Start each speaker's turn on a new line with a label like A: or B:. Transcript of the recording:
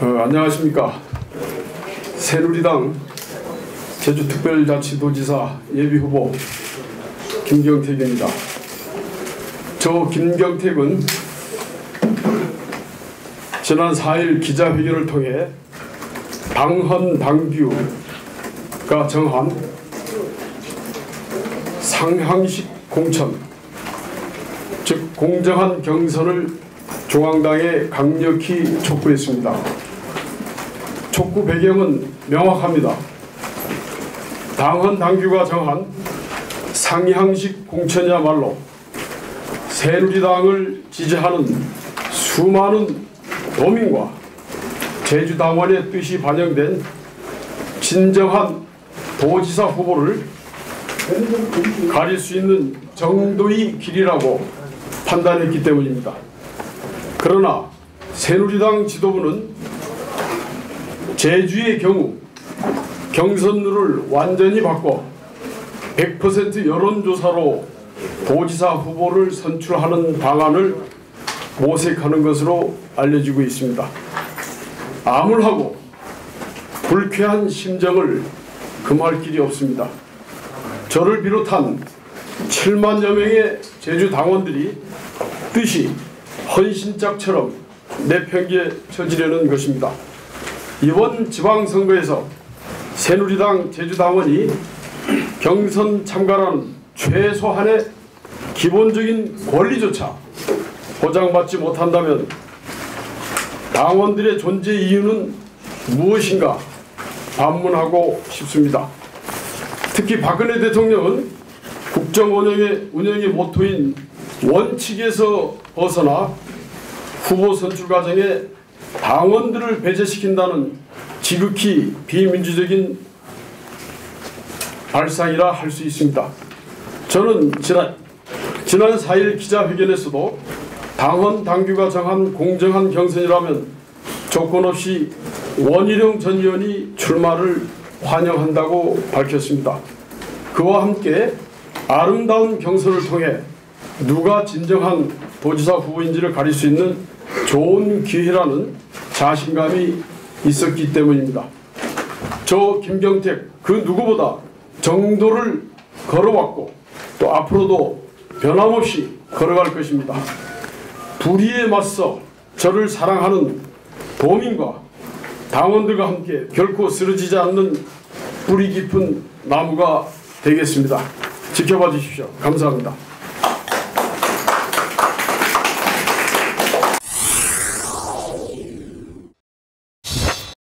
A: 어, 안녕하십니까. 새누리당 제주특별자치도지사 예비후보 김경택입니다. 저 김경택은 지난 4일 기자회견을 통해 당헌 당규가 정한 상향식 공천 즉 공정한 경선을 중앙당에 강력히 촉구했습니다. 촉구 배경은 명확합니다. 당헌 당규가 정한 상향식 공천이야말로 새누리당을 지지하는 수많은 도민과 제주당원의 뜻이 반영된 진정한 도지사 후보를 가릴 수 있는 정도의 길이라고 판단했기 때문입니다. 그러나 새누리당 지도부는 제주의 경우 경선룰을 완전히 바꿔 100% 여론조사로 도지사 후보를 선출하는 방안을 모색하는 것으로 알려지고 있습니다. 암울하고 불쾌한 심정을 금할 길이 없습니다. 저를 비롯한 7만여 명의 제주 당원들이 뜻이 헌신짝처럼 내팽개 쳐지려는 것입니다. 이번 지방선거에서 새누리당 제주당원이 경선 참가라는 최소한의 기본적인 권리조차 보장받지 못한다면 당원들의 존재 이유는 무엇인가 반문하고 싶습니다. 특히 박근혜 대통령은 국정 운영의, 운영의 모토인 원칙에서 벗어나 후보 선출 과정에 당원들을 배제시킨다는 지극히 비민주적인 발상이라 할 수 있습니다. 저는 지난, 지난 4일 기자회견에서도 당헌 당규가 정한 공정한 경선이라면 조건 없이 원희룡 전 의원이 출마를 환영한다고 밝혔습니다. 그와 함께 아름다운 경선을 통해 누가 진정한 도지사 후보인지를 가릴 수 있는 좋은 기회라는 자신감이 있었기 때문입니다. 저 김경택 그 누구보다 정도를 걸어왔고 또 앞으로도 변함없이 걸어갈 것입니다. 불의에 맞서 저를 사랑하는 도민과 당원들과 함께 결코 쓰러지지 않는 뿌리 깊은 나무가 되겠습니다. 지켜봐 주십시오. 감사합니다.